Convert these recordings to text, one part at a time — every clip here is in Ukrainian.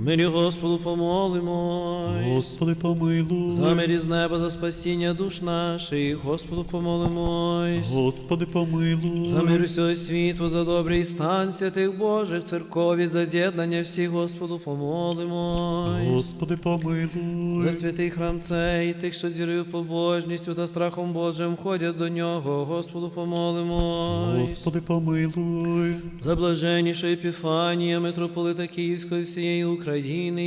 Мирі Господу помолимо. Господи, помилуй. За мир із неба, за спасіння душ наших, Господу помолимось. Господи, помилуй. За мир усього світу, за добрий стан святих Божих церкові, за з'єднання всіх, Господу помолимось. Господи, помилуй. За святий храм цей, тих, що з вірою побожністю та страхом Божим ходять до нього, Господу помолимось. Господи, помилуй. За блаженнішою Епіфанія, митрополита Київської всієї України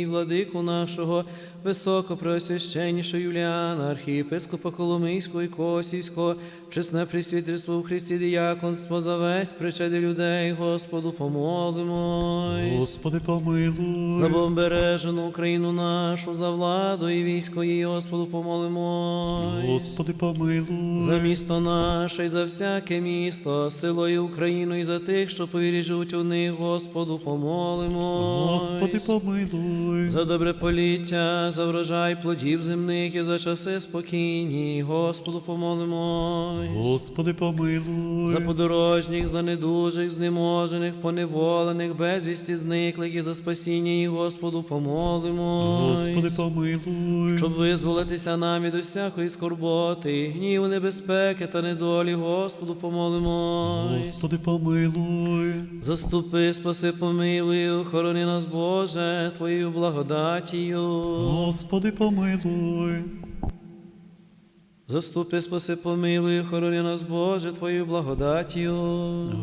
і владику нашого, високопреосвященнішого Юліана, архієпископа Коломийського і Косівського, чесне присвітерство у Христі діяконство за весь причади людей, Господу помолимось. Господи, помилуй. За бомбережену Україну нашу, за владу і військо її, Господу помолимось. Господи, помилуй. За місто наше і за всяке місто, силою Україну і за тих, що повірі живуть у них, Господу помолимось. Господи, помилуй. За добре поліття, за врожай плодів земних і за часи спокійні, Господу помолимось. Господи, помилуй. За подорожніх, за недужих, знеможених, поневолених, безвісті зниклих і за спасіння їх, Господу помолимось. Господи, помилуй. Щоб визволитися нам від усякої скорботи, гніву, небезпеки та недолі, Господу помолимось. Господи, помилуй. Заступи, спаси, помилуй, охорони нас, Боже, Твоєю благодатію. Господи, помилуй. Заступи, спаси, помилуй, хорони нас, Боже, Твою благодатію.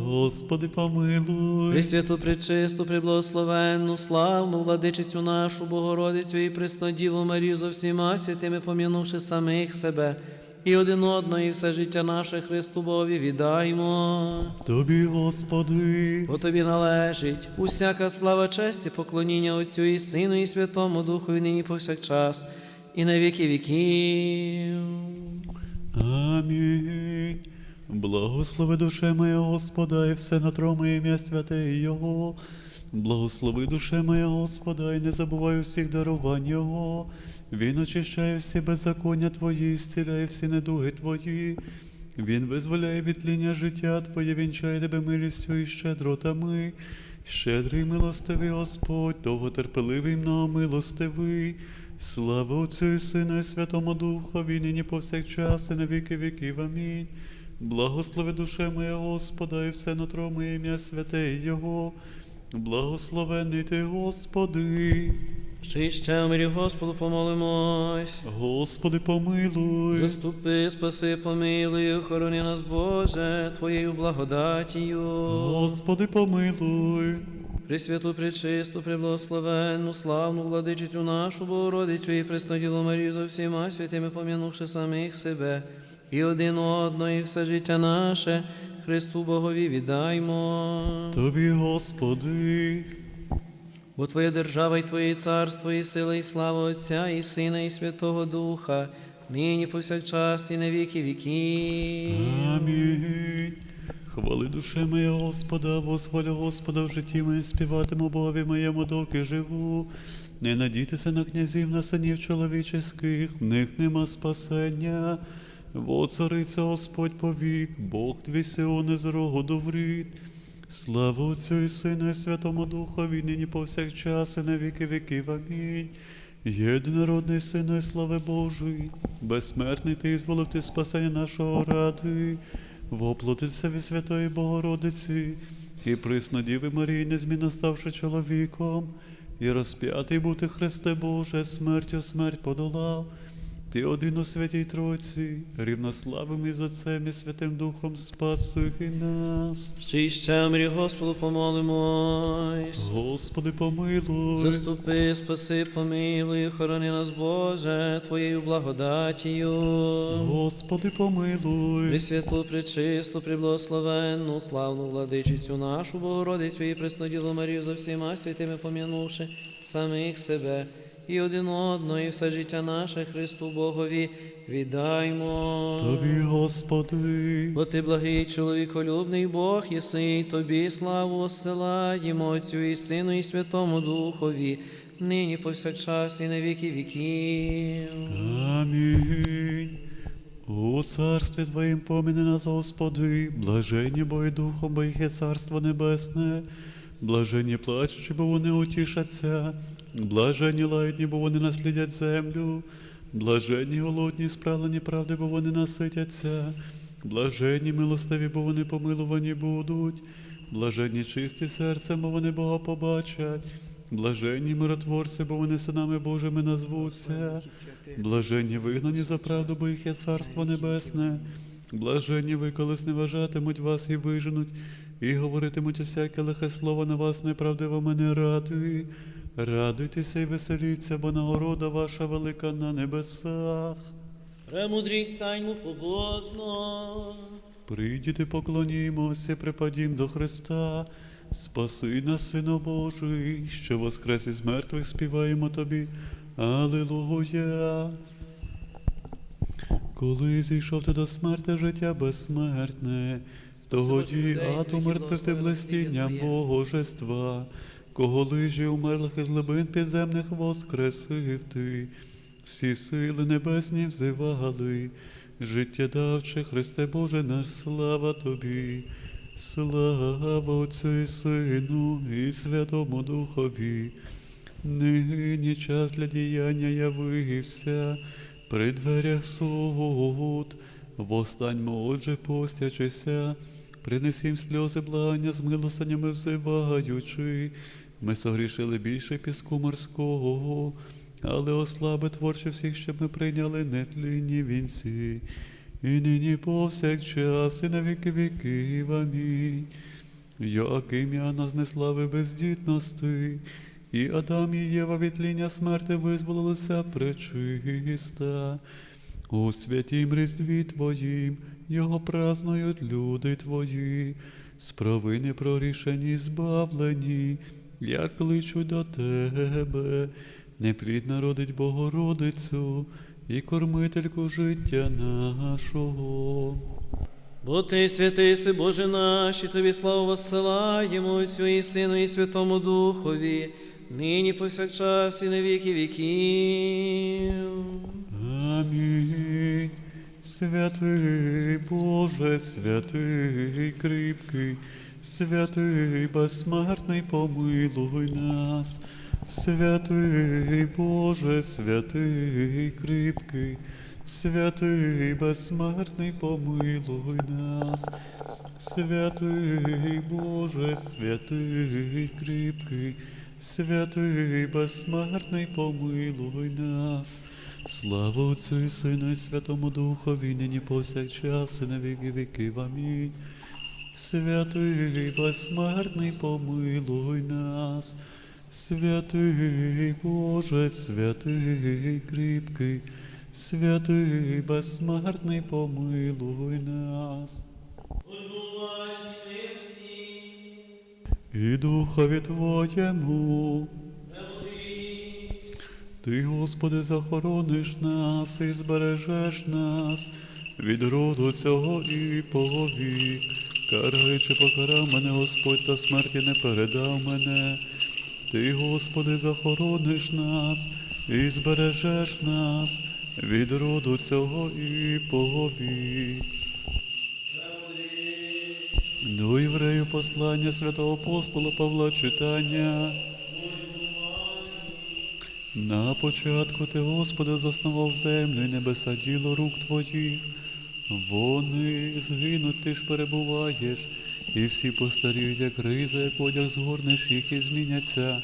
Господи, помилуй. Пресвяту, пречисту, приблагословенну, славну владичицю нашу, Богородицю і Преснодіву Марію за всіма святими, помінувши самих себе і один одного, і все життя наше Христу Бові віддаймо. Тобі, Господи, Бо тобі належить усяка слава, честь і поклоніння Отцю і Сину, і Святому Духу, і нині повсякчас, і на віки віків. Амінь. Благослови душе моя Господа, і все натро моє ім'я святе Його. Благослови душе моя Господа, і не забувай усіх дарувань Його. Він очищає всі беззаконня Твої, зціляє всі недуги Твої. Він визволяє від тління життя Твоє, вінчає тебе милістю і щедротами. Щедрий милостивий Господь, довготерпеливий многомилостивий. Слава Отцю і Сину і Святому Духові, нині повсякчас і на віки віків. Амінь. Благослови душе моя Господа, і все нутро моє ім'я святе Його. Благословений ти, Господи. Ще і ще Господу помолимось. Господи, помилуй. Заступи, спаси, помилуй, охорони нас, Боже, Твоєю благодатію. Господи, помилуй. Пресвяту, пречисту, преблагословенну, славну владичицю нашу Богородицю і Пресноділу Марію за всіма святими, пом'янувши самих себе, і один одного, і все життя наше, Христу Богові віддаймо. Тобі, Господи. Бо Твоя держава і Твоє царство, і сила, і слава Отця, і Сина, і Святого Духа, нині повсякчас, і на віки віків. Амінь. Хвали душе моя Господа, восхваля Господа в житті моє співатиму Богові моєму, доки живу. Не надійтеся на князів, на синів чоловічих, в них нема спасення. Воцариться Господь повік, Бог твій Сиони з рогоду врід. Слава Отцю і Сину і Святому Духові, нині повсякчас і на віки віків. Амінь. Єдинородний Сину і слави Божий, безсмертний ти і зволив ти спасення нашого ради, воплотиться від Святої Богородиці, і присно Діви Марії, незмінно ставши чоловіком, і розп'ятий бути Христе Боже, смертю смерть подолав. Ти один у святій Тройці, рівнославим із Отцем і Святим Духом спаси нас. Ще і ще в Господу помолимось. Господи, помилуй. Заступи, спаси, помилуй, охорони нас, Боже, Твоєю благодатію. Господи, помилуй. Пресвяту, пречисту, преблагословенну, славну владичицю нашу Богородицю і Пресноділу Марію за всіма святими пом'янувши самих себе і один одного, і все життя наше Христу Богові віддаймо. Тобі, Господи. Бо ти благий чоловіколюбний Бог єси, і тобі славу осилаємо Отцю і Сину, і Святому Духові, нині повсякчас і на віки віків. Амінь. У царстві Твоїм поміни нас, Господи, блаженні бо і духом, бо їх є царство небесне, блаженні плачучі, бо вони утішаться, блаженні лайдні, бо вони наслідять землю, блаженні голодні, справлені правди, бо вони наситяться, блаженні милостиві, бо вони помилувані будуть, блаженні чисті серцем, бо вони Бога побачать. Блаженні миротворці, бо вони синами Божими назвуться. Блаженні вигнані за правду, бо їх є царство небесне. Блаженні ви, коли зневажатимуть вас і виженуть, і говоритимуть усяке лихе слово на вас неправдиво мене ради. Радуйтеся і веселіться, бо нагорода ваша велика на небесах. Премудрість станьмо побожно. Прийдіте, поклонімося, припадім до Христа. Спаси нас, Сино Божий, що воскрес із мертвих співаємо тобі. Алілуя. Коли зійшов ти до смерти життя безсмертне, атом мертвив ти блистінням Божества, кого лижі умерлих із глибин підземних воскресив ти. Всі сили небесні взивали, життя давче, Христе Боже наш, слава Тобі, слава Отцю і Сину і Святому Духові. Нині час для діяння явився, при дверях суд, востаньмо, отже, постячися, принесім сльози благання з милостинями взиваючи, ми согрішили більше піску морського, але ослаби творче всіх, щоб ми прийняли нетлінні вінці. І нині повсякчас, і на віки віків. Амінь. Яким Яна з неслави бездітності, і Адам і Єва від тління смерти визволилися пречиста. У святім різдві Твоїм його празнують люди Твої, з провини прорішені, збавлені, як кличуть до Тебе, не плід народить Богородицю і кормительку життя нашого. Бо ти святий си, Боже наш, і тобі славу воссилаємо Отцю і Сину, і Святому Духові, нині повсякчас і на віки віків. Амінь. Святий Боже, святий кріпкий, святий безсмертний, помилуй нас. Святий Боже, святий кріпкий, святий безсмертний, помилуй нас. Святий Боже, святий кріпкий, святий безсмертний, помилуй нас. Слава Отцю і Сину і Святому Духові, нині повсякчас і на віки віків. Амінь. Святий безсмертний, помилуй нас. Святий Боже, святий кріпкий, святий безсмертний, помилуй нас. І духові Твоєму. Ти, Господи, захорониш нас і збережеш нас від роду цього і повік. Караючи покарав мене, Господь, та смерті не передав мене. Ти, Господи, захорониш нас і збережеш нас від роду цього і повік. До єврею послання святого апостола Павла читання. На початку ти, Господи, заснував землю і небеса діло рук твоїх. Вони згинуть, ти ж перебуваєш, і всі постаріють, як риза, як одяг згорнеш їх і зміняться.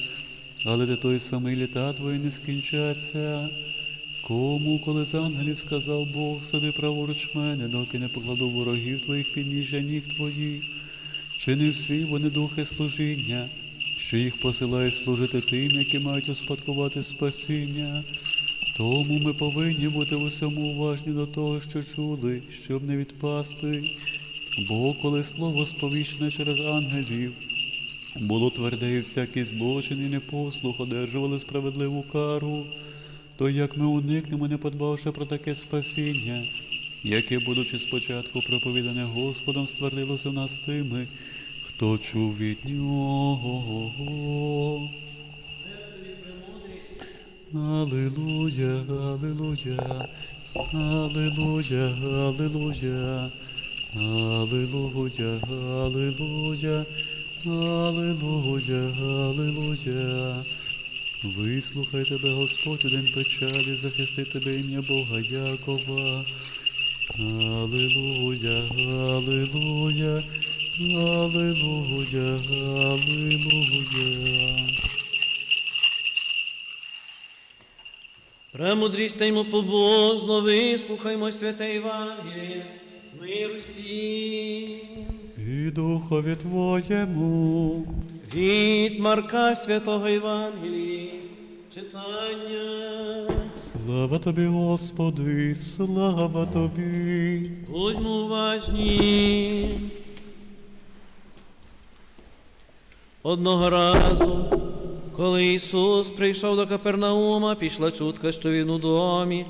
Але де той самий літа твої не скінчаться. Кому, коли з ангелів сказав Бог, сиди праворуч мене, доки не покладу ворогів твоїх під ніжжя ніг твоїх. Чи не всі вони духи служіння, що їх посилає служити тим, які мають успадкувати спасіння? Тому ми повинні бути усьому уважні до того, що чули, щоб не відпасти. Бо коли слово сповіщене через ангелів, було тверде і всякий злочин і непослух одержували справедливу кару, то як ми уникнемо, не подбавши про таке спасіння, яке, будучи спочатку проповідане Господом, ствердилося в нас тими, хто чув від нього. Аллилуйя, аллилуйя, аллилуйя, аллилуйя, аллилуйя, аллилуйя, аллилуйя, аллилуйя. Вислухай тебе, Господь, у день печалі, захисти тебе ім'я Бога Якова. Аллилуйя, аллилуйя, аллилуйя, аллилуйя. Премудрість йому побожно, вислухаймо святе Євангеліє, мир усім. І духові Твоєму. Від Марка Святого Євангелії, читання. Слава тобі, Господи, слава тобі. Будьмо уважні. Одного разу, коли Ісус прийшов до Капернаума, пішла чутка, що він у домі,